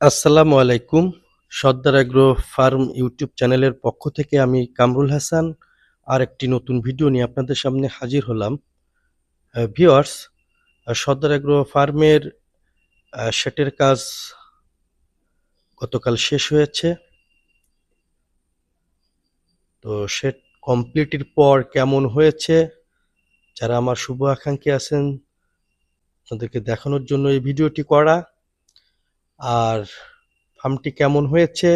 আসসালামু আলাইকুম। সর্দার agro farm YouTube চ্যানেলের পক্ষ থেকে আমি কামরুল হাসান আর একটি নতুন ভিডিও নিয়ে আপনাদের সামনে হাজির হলাম। ভিওয়ার্স সর্দার এগ্রো ফার্মের সেটের কাজ গতকাল শেষ হয়েছে। তো সেট কমপ্লিটের পর কেমন হয়েছে? যারা আমার শুভ আকাঙ্ক্ষী আছেন তাদেরকে দেখানোর জন্য এই ভিডিওটি করা। আর ফার্মটি কেমন হয়েছে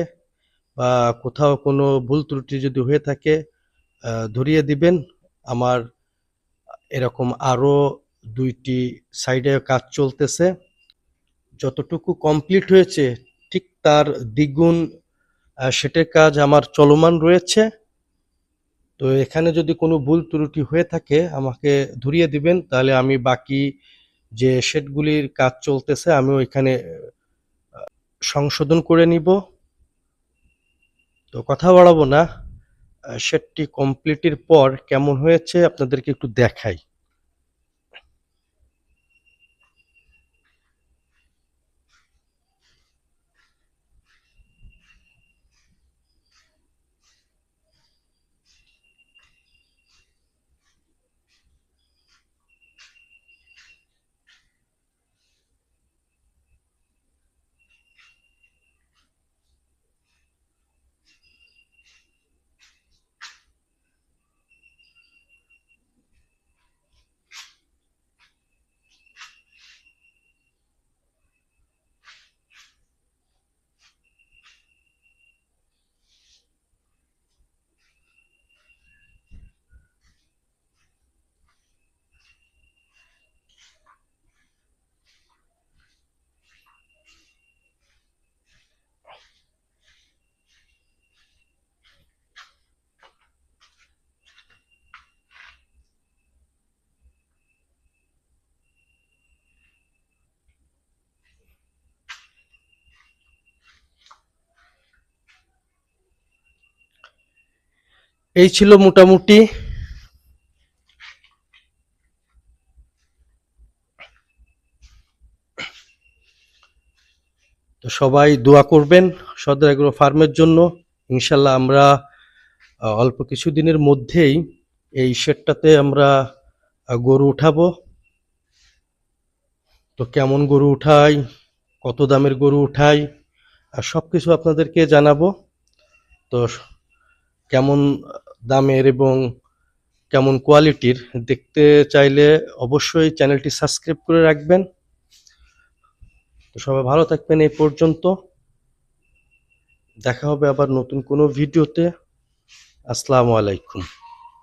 বা কোথাও কোনো ভুল ত্রুটি যদি হয়ে থাকে ধরিয়ে দিবেন। আমার এরকম আরও দুইটি সাইডে কাজ চলতেছে। যতটুকু কমপ্লিট হয়েছে, ঠিক তার দ্বিগুণ সেটের কাজ আমার চলমান রয়েছে। তো এখানে যদি কোনো ভুল ত্রুটি হয়ে থাকে, আমাকে ধরিয়ে দিবেন, তাহলে আমি বাকি যে শেডগুলির কাজ চলতেছে, আমি ওইখানে সংশোধন করে নিব। তো কথা বাড়াবো না। সেটটি কমপ্লিটের পর কেমন হয়েছে আপনাদেরকে একটু দেখাই। এই ছিল মোটামুটি তো সবাই দোয়া করবেন সদর এগ্রো ফার্মের জন্য। ইনশাল্লাহ আমরা অল্প কিছুদিনের মধ্যেই এই শেডটাতে আমরা গরু উঠাবো। তো কেমন গরু উঠাই, কত দামের গরু উঠাই, আর সব কিছু আপনাদেরকে জানাব। তো কেমন দামের এবং কেমন কোয়ালিটির দেখতে চাইলে অবশ্যই চ্যানেলটি সাবস্ক্রাইব করে রাখবেন। তো সবাই ভালো থাকবেন এই পর্যন্ত। দেখা হবে আবার নতুন কোনো ভিডিওতে। আসসালামু আলাইকুম।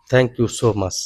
Thank you so much